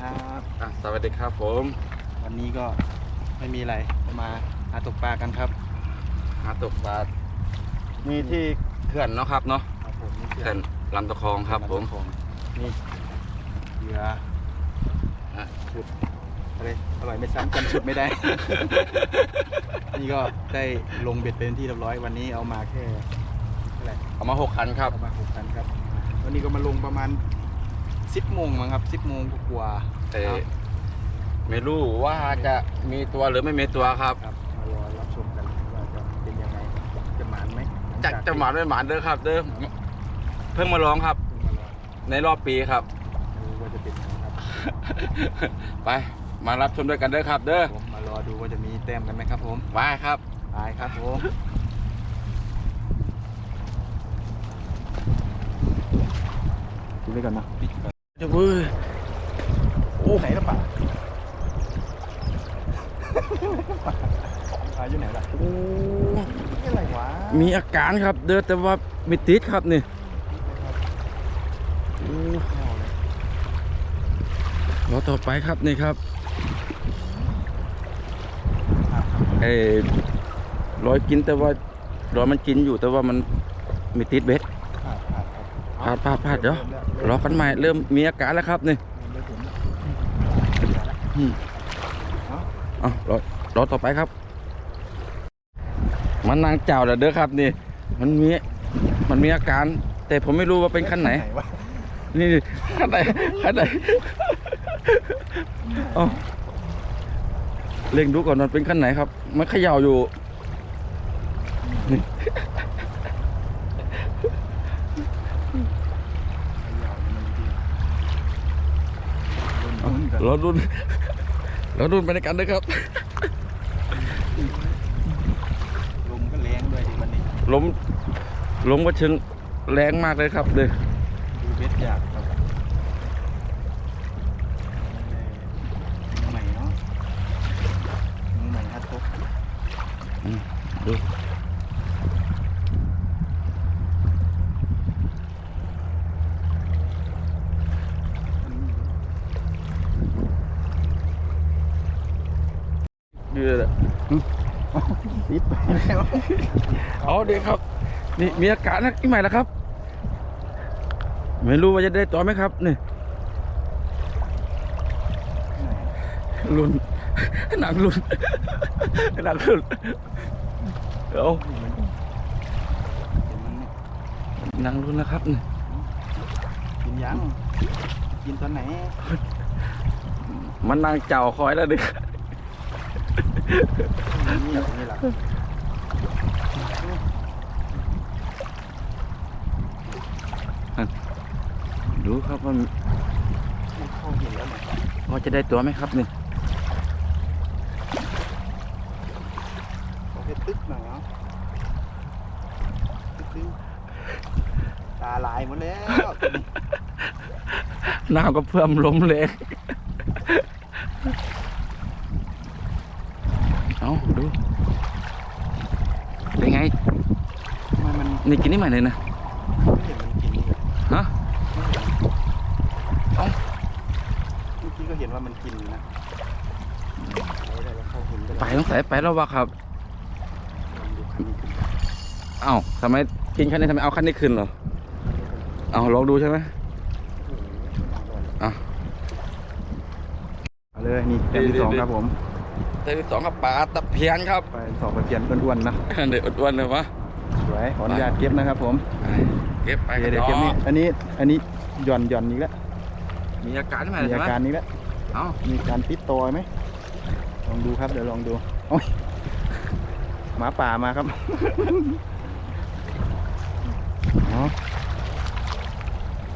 ครับอะสวัสดีครับผม วันนี้ก็ไม่มีอะไรมาหาตกปลากันครับหาตกปลา มีที่เขื่อนเนาะครับเนาะครับผมนี่เขื่อนลำตะคองครับผม นี่เหยื่ออะ ชุดอะไรอร่อยไม่ซ้ำจำชุดไม่ได้ นี่ก็ได้ลงเบ็ดเป็นที่เรียบร้อยวันนี้เอามาแค่เท่าไหร่ เอามาหกคันครับ เอามาหกพันครับ วันนี้ก็มาลงประมาณ สิบโมงมั้งครับสิบโมงกว่าๆแต่ครับไม่รู้ว่าจะมีตัวหรือไม่มีตัวครับ ครับมารอรับชมกันว่าจะเป็นยังไงจะหมานไหมลังจะที่จะหมานไม่หมานเด้อครับ เด้อเพิ่งมาลองครับ เพิ่งมารอในรอบปีครับ ดูว่าจะเป็นยังไงครับไปมารับชมด้วยกันเด้อครับ เด้อผมมารอดูว่าจะมีแต้มกันไหมครับผมไปครับ ไปครับผมดูไปก่อนนะ จะเว้ยโอ้ไหนล่ะป่ะปลาอยู่ไหนล่ะโอ้นี่อะไรวะมีอาการครับเด้อแต่ว่าไม่ติดครับนี่โอ้รอต่อไปครับนี่ครับเอ้รอยกินแต่ว่ารอยมันกินอยู่แต่ว่ามันไม่ติดเบ็ด พลาดพลาดครับพลาดพลาดพลาดเดี๋ยวรอกันใหม่เริ่มมีอาการแล้วครับนี่เริ่มเห็นแล้วอืมเอาเอารอรอต่อไปครับ มันนางเจ้าแล้วเด้อครับ นี่ มันมีมันมีอาการ แต่ผมไม่รู้ว่าเป็นขั้นไหนนี่ขั้นไหนขั้นไหนเอาเล็งดูก่อนมันเป็นขั้นไหนครับ มันเขย่าอยู่นี่ เอามันดีเราดุนเราดุนไปในกันเด้อครับ ลมก็แรงด้วยดิวันนี้ลมลมก็เชิงแรงมากเลยครับเด้อดูเบ็ดยากครับมือใหม่เนาะมือใหม่ฮัททก ดูดูเลย ติดไปแล้ว เอาเดี๋ยวครับ นี่มีอาการนะที่ใหม่แล้วครับ ไม่รู้ว่าจะได้ตัวไหมครับนี่ลุนหนังลุนหนังลุนเอาเห็นมันเนี่ยหนังลุนนะครับนี่กินยังกินตอนไหน มันนางเจ้าคอยแล้วดินี่นี่แหละ ดูครับว่าเข้าเห็นแล้วเนี่ยพอจะได้ตัวไหมครับนี่ขอให้ตึ๊กหน่อยเนาะตึ๊กตึ๊กตาลายหมดแล้วน้ำก็เพิ่มลมเลยเอาดูเป็นไงทำไมมันนี่กินนี่ใหม่เลยนะ ไม่เห็นมันกินเลย ฮะ เอ้า เมื่อกี้ก็เห็น ว่ามันกินนะไปได้แล้วเข้าหุ่นไปต้องใส่ไปแล้ววะครับดูคันนี้ขึ้นเอ้าทำไมกินคันนี้ทำไมเอาคันนี้ขึ้นเหรอ เอาลองดูใช่ไหมอะเอาเลยนี่เต็มที่สองครับผม เต้นที่สองครับปลาตะเพียนครับ ไปสองไปเปลี่ยนอ้วนๆนะ เด็กอ้วนๆเลยวะสวยขออนุญาตเก็บนะครับผมเก็บไปเดี๋ยวกเดี๋ยวระเก็บดนี่อกอันนี้ อันนี้หย่อนหย่อนอีกแล้วมีอาการใช่ไหมมีใช่อาไหมการนี้แล้ว เอ้ามีการติดตัวไหมลองดูครับเดี๋ยวลองดูโอ้ยหมาป่ามาครับอ๋อ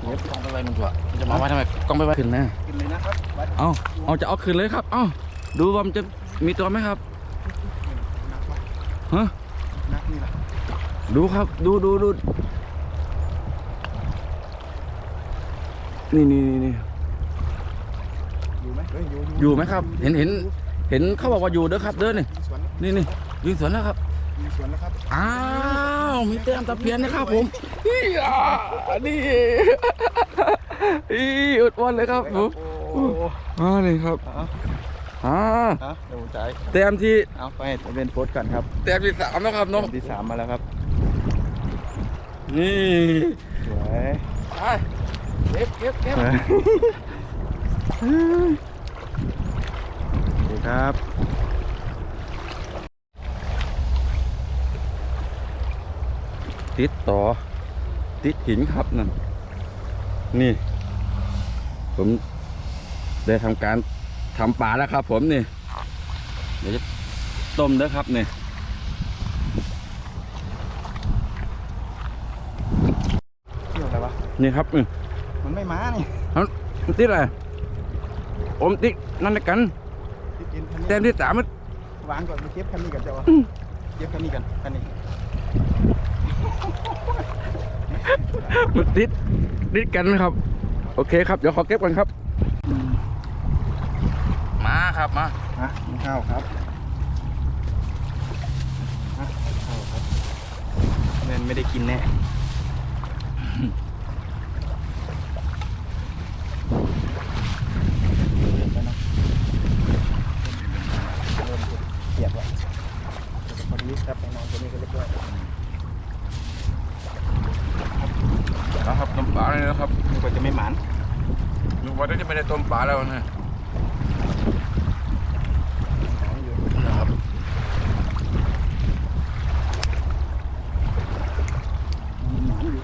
เก็บกล้องไปไว้มันถั่วมันจะมาไว้ทำไมกล้องไปไว้ขึ้นนะกินเลยนะครับวัดเอาเอาจะเอาขึ้นเลยครับ เอาดูว่ามันจะมีตัวไหมครับนักวะฮะนักนี่แหละดูครับ ดูดูดูนี่นี่นี่นี่ อยู่ไหมเฮ้ยอยู่อยู่ไหมครับ เห็นเห็นเห็นเขาบอกว่าอยู่เด้อครับ เด้อนี่มีสวนนี่นี่ยิงสวนแล้วครับ มีสวนแล้วครับอ้าวมีแต้มตะเพียนนะครับผมอีอ่านี่อีอุดวันเลยครับผมโอ้อ่านี่ครับเอาอ่าเอาเดี๋ยวผมจ่ายแต้มที่เอาไปให้เป็นโพสต์ก่อนครับแต้มที่สามนะครับน้องแต้มที่สามมาแล้วครับนี่สวย ไปเก็บเก็บเก็บโอเคครับติดต่อ ติดหินครับนั่นนี่ ผมได้ทำการทำปลาแล้วครับ ผมนี่ เดี๋ยวจะต้มเด้อครับนี่เที่ยวอะไรวะนี่ครับนี่มันไม่มานี่มันติดอะไรอมติดนั่นด้วยกันที่ กินคันแต้นี้มที่สามมันวางก่อนมาเก็บคันนี้กันเจ้าวะเก็บคันนี้กันคันนี้มันติดติดกันนะครับ โอเคครับเดี๋ยวขอเก็บกันครับ มาครับมาฮะมีข้าวครับฮะข้าวครับแม่นไม่ได้กินแน่เปียกแล้วพอดีครับไปนอนตัวนี้ก็เรียบร้อย นะครับต้มปลาเลยนะครับ นึกว่าจะไม่หมาน นึกว่าจะไม่ได้ต้มปลาแล้วนะ หมานอยู่ นะครับ หมานอยู่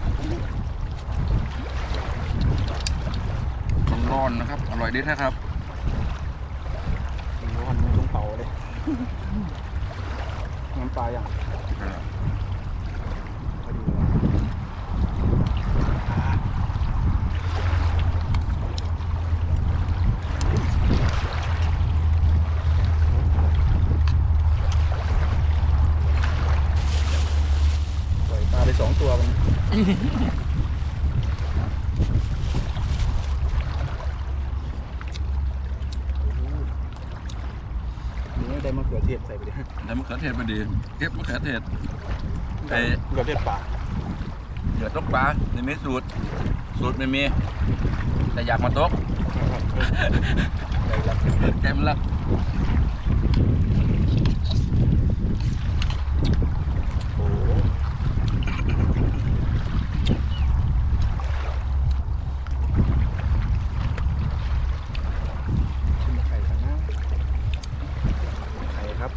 ร้อนๆนะครับ อร่อยดีนะครับร้อนไม่ต้องเป่าเลยน้ำปลาอย่างพอดีเลยอ่าปล่อยปลา ไปสองตัวมันนี่ได้มะเขือเทศใส่ไปดิได้มะเขือเทศพอดีเก็บมะเขือเทศไอ้มะเขือเทศป่าเดี๋ยวตกปลาไม่มีสูตร สูตรไม่มี แต่อยากมาตกได้รับเต็มแล้ว โอ้โหชิมไข่กันนะไข่ครับ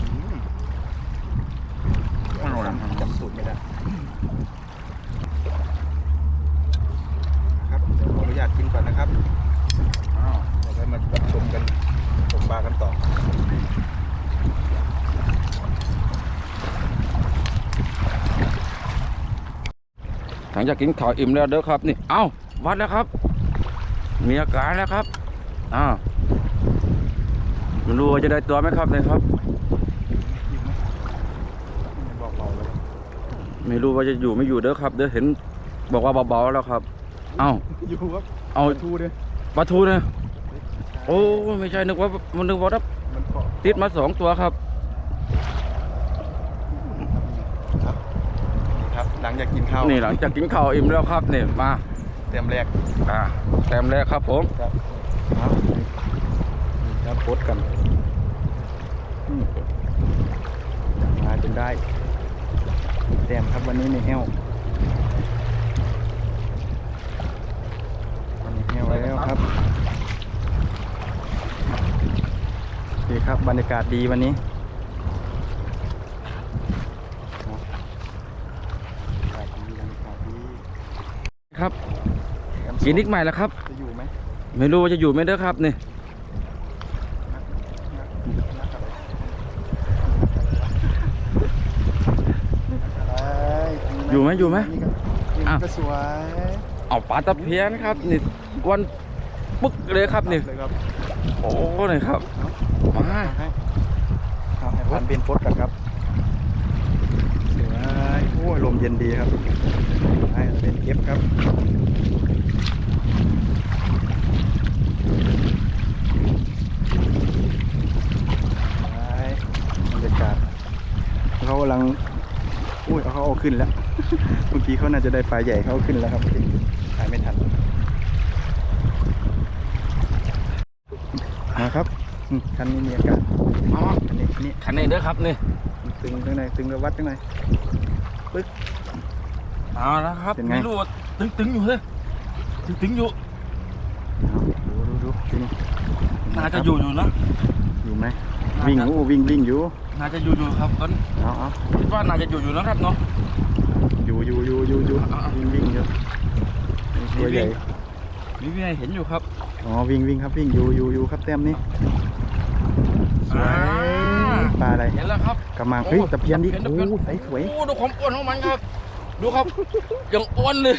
อืม อร่อยนะครับ จำสูตรไม่ได้นะครับเดี๋ยวขออนุญาตกินก่อนนะครับ อ้าว เดี๋ยวค่อยมารับชมกันชมปลากันต่อ หลั งจากกินข้าวอิ่มแล้วเด้อครับ นี่ เอ้าวัดแล้วครับ มีอาการแล้วครับอ้าวไม่รู้ว่าจะได้ตัวไหมครับเนี่ยครับยิงไหมไม่บอกเบาเลยไม่รู้ว่าจะอยู่ไม่อยู่เด้อครับ เด้อเห็น บอกว่าเบาๆแล้วครับ เอ้าอยู่ครับเอาทูด้วยปลาทูเนี่ยโอ้ไม่ใช่นึกว่ามันนึกว่ารับมันเกาะ ติดมาสองตัวครับครับนี่ครับ หลังจากกินข้าวนี่หลังจากกินข้าวอิ่มแล้วครับเนี่ยมาเต็มแรกอ่าแต้มแรกครับผมครับเอานี่ครับโพสต์กันอืมมาจนได้แต้มครับวันนี้มีแห้ววันนี้แห้วแล้วครับโอเคครับบรรยากาศดีวันนี้บรรยากาศดีบรรยากาศดี ครับ แอมกินอีกใหม่แล้วครับ จะอยู่ไหมไม่รู้ว่าจะอยู่ไหมเด้อครับนี่อยู่ไหมอยู่ไหมนี่อ้าวก็สวยเอาปลาตะเพียนครับนี่วันปึ๊กเลยครับนี่เลยครับโอ้นี่ครับมาเอาให้เอาให้พันเป็นโพสกันครับสวยโอ้ยลมเย็นดีครับให้เป็นเก็บครับไป บรรยากาศเขากำลังอุ้ยเอาเขาเอาขึ้นแล้ว เมื่อกี้เขาน่าจะได้ปลาใหญ่เขาขึ้นแล้วครับถ่ายไม่ทันมาครับอืมคันนี้มีอากาศอ๋ออันนี้อันนี้คันนี้เด้อครับนี่ตึงข้างในตึงระวัดข้างในเอาแล้วครับเป็นไง ไม่รู้ว่าตึงๆอยู่เลยตึงๆอยู่ เอาดูดูดูทีนี้ น่าจะอยู่อยู่นะอยู่ไหมน่าวิ่งจะโอ้วิ่งวิ่งอยู่น่าจะอยู่อยู่ครับตอนนี้เอาเอาคิดว่าน่าจะอยู่อยู่นะครับเนาะอยู่อยู่อยู่อยู่อยู่อ่าวิ่งวิ่งอยู่ตัวใหญ่มีพี่ให้เห็นอยู่ครับอ๋อวิ่งวิ่งครับวิ่งอยู่อยู่อยู่ครับแต้มนี้สวอ่ายปลาอะไรเห็นแล้วครับกระมังเฮ้ยตะเพียนดิตะโอ้เพียนใสสวยโอ้ดูความอ้วนของมันครับ ดูครับ ยังอ้วนเลย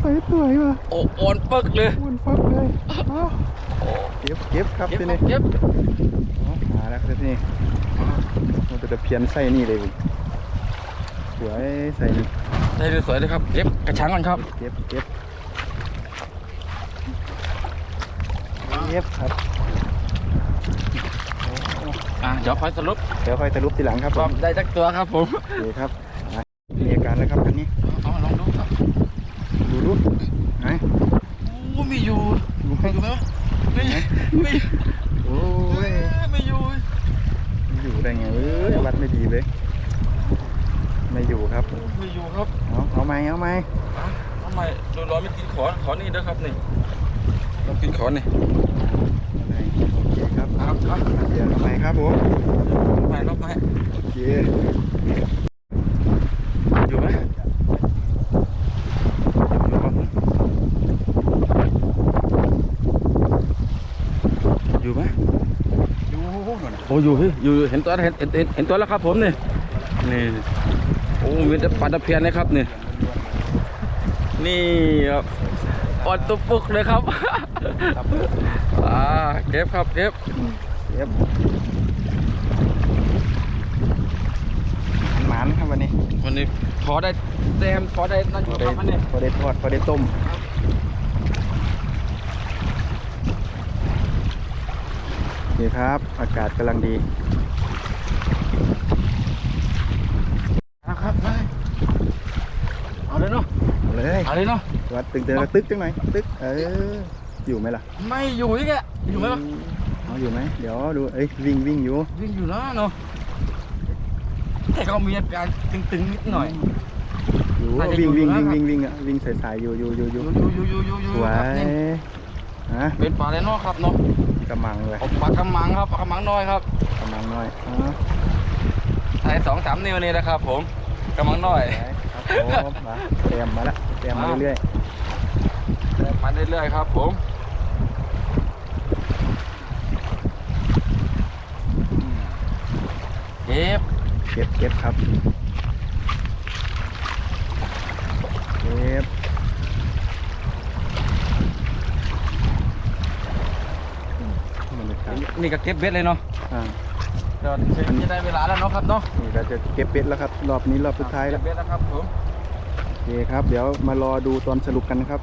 ใสสวยว่ะโอ้อ้วนปึกเลยอ้วนฟักเลยอ้าวเก็บเก็บครับเก็บทีครันี้บเก็บอ๋อมาแล้วครับทีนี้โอ้แต่ตะเพียนใส่นี่เลยสวยใส่นี่ได้เลยสวยเลยครับเก็บกระชังก่อนครับเก็บเก็บเก็บครับอะเดี๋ยวคอยสรุปเดี๋ยวค่อยสรุปทีหลังครับผว่ามได้จักตัวครับผม โอเคครับอะ มีอาการแล้วครับคันนี้เอาลองดูครับดูดูไหนโอ้มีอยู่ดูให้อยู่ไหมวะไม่ไม่โอ้ยไม่อยู่อยู่ได้ไงเอ้ยวัดไม่ดีเลย ไม่อยู่ครับไม่อยู่ครับเอาเอาไหมเอาไหมอะทำไมดูร้อนไม่กินขอขอนี่เด้อครับนี่ลองกินขอนี่เอาไหมโอเคครับครับครับเดี๋ยวเอาไหมครับผมไปรอบไปโอเค อยู่ไหมอยู่ไหม ดูหน่ อยโอ้อยู่พี่อยู่เห็นตัวเห็นเห็นเห็นเห็นตัวแล้วครับผมนี่นี่โอ้มีแต่ปลาตะเพียนนะครับนี่นี่ครับออดตุปุกเลยครับครับอ่าเก็บครับเก็บเก็บหมานครับวันนี้ วันนี้พอได้แต้มพอได้นั่นอพยู่อคได้รับวันนี้พอได้ทอดพอได้ต้ม โอเคครับ อากาศกำลังดีนะครับไปเอาเลยเนาะเอาเลยเอาเลยเนาะวัดตึกเดินกระตึกจังหน่อยตึกเอออยู่ไหมล่ะ ไม่อยู่อีกแกอยู่ไหมวะเอาอยู่ไหมเดี๋ยวดูเอ้ยวิ่งวิ่งอยู่วิ่งอยู่นะเนาะแต่ก็มีอาการตึงๆนิดหน่อยอยู่น่าจะวิ่งอยู่วิ่งนะวิ่งวิ่งวิ่งอะวิ่งสายๆอยู่อยู่อยู่ออยู่ยู่อยู่อยู่อยู่อยู่สวครับยนี่ ฮะเป็นปลาอะไรเนาะครับเนาะกระมังเลยเอาปลากระมังครับปลากระมังน้อยครับกระมังน้อยอ๋อใส่สองสามนิ้วนี่นะครับ ผมกระมังน้อยครับผมมาเตรียมมาละเตรียมมาเรื่อยมาเรื่อยๆครับ ผมเก็บๆเก็บเก็บครับเก็บมั นเลยครับนี่ก็เก็บเบ็ดเลยเนาะอ่าเดี๋ยวจะได้เวลาแล้วเนาะครับเนาะนี่เราจะเก็บเป็ดแล้วครับ รอบนี้รอบสุดท้ายแล้วเก็บเบ็ดแล้วครับผมโอเคครับ เดี๋ยวมารอดูตอนสรุปกันนะครับ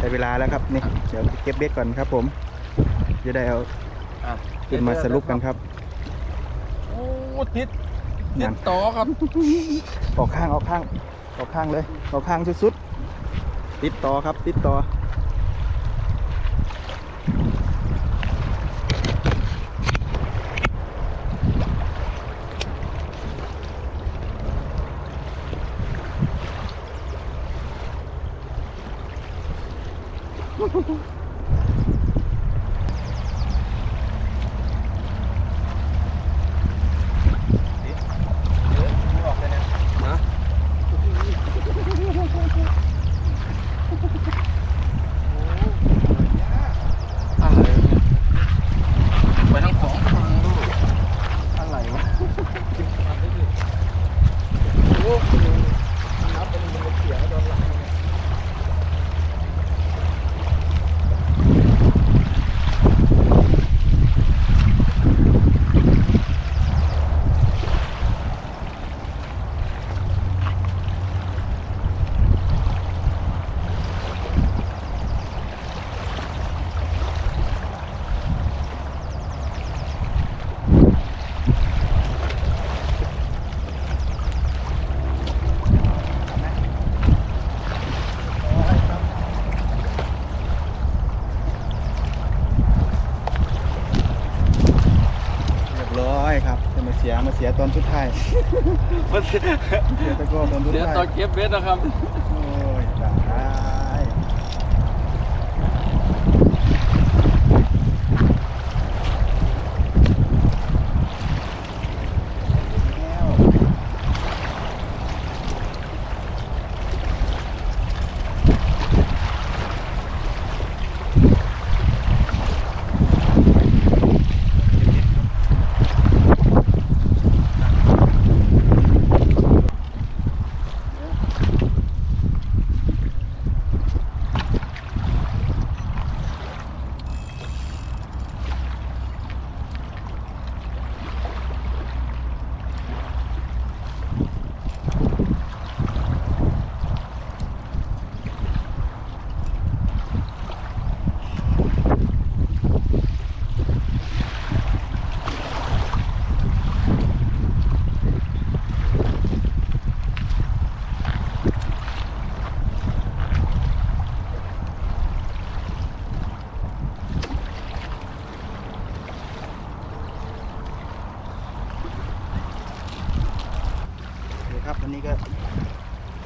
ได้เวลาแล้วครับนี่เดี๋ยวเก็บเบ็ดก่อนครับ ผมจะได้เอาอะขึ้นมาสรุปกันครับโอ้ติดตินั่ดนต่อครับออกข้างออกข้างออกข้างเลยออกข้างสุดๆติดต่อครับ ติดต่อ Ha ha ha. อยครับจะมาเสียมาเสียตอนชุดไทยมาเสียมตะกร้ตอนชุดเยวไทยตอนเก็บเบสนะครับ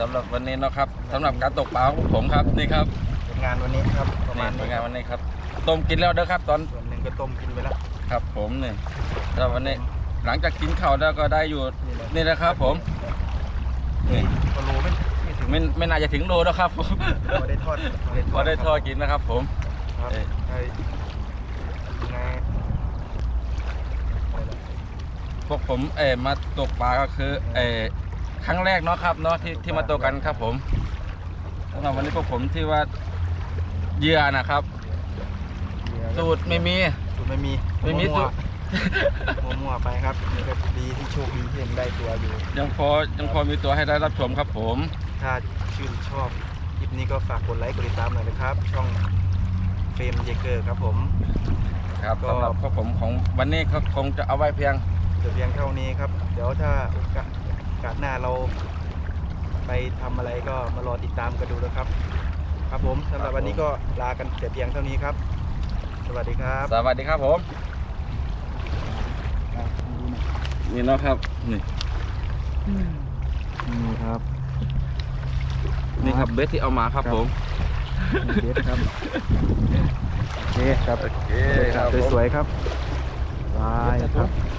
ำหรับวันนี้เนาะครับสำหรับการตกปลาของผมครับนี่ครับผลงานวันนี้ครับประมานี่ณผลนี้งานวันนี้ครับ ต้มกินแล้วเด้อครับ ตอนส่วนหนึ่งก็ต้มกินไปแล้วครับผมนี่แล้ววันนี้หลังจากกินข้าวแล้วก็ได้อยู่นี่แหละนี่แหละครับ ผมนี่ก็รู้ไม่ไม่ถึงไม่ไม่น่าจะถึงโลแล้วครับผมพอได้ทอดพอได้ทอดกินนะครับ ผม ครับเอ้ย ไอ้ยังไงพวกผมเออมาตกปลาก็คือเออ ครั้งแรกเนาะครับเนาะที่ที่มาตกกันครับผมสำหรับวันนี้พวกผมที่ว่าเหยื่อนะครับ สูตรไม่มี สูตรไม่มีไม่มีสูตร มั่วๆมั่วๆไปครับนี่ก็ดีที่โชคดีที่ยังได้ตัวอยู่ ยังพอยังพอมีตัวให้ได้รับชมครับผม ถ้าชื่นชอบคลิปนี้ก็ฝากกดไลค์กดติดตามหน่อยนะครับ ช่องเฟรมเยเกอร์ครับผม ครับก็ สำหรับพวกผมของวันนี้ก็คงจะเอาไว้เพียงเดี๋ยวเพียงเท่านี้ครับ เดี๋ยวถ้าโอกาสโอกาสหน้าเรา ไปทำอะไรก็มารอติดตามกันดูนะครับ ครับผมสำหรับวันนี้ก็ลากันแต่เพียงเท่านี้ครับ สวัสดีครับ สวัสดีครับผม นี่เนาะครับ นี่ นี่ครับ นี่ครับเบสที่เอามาครับผม เบสครับ โอเคครับ โอเคสวยๆครับบายครับ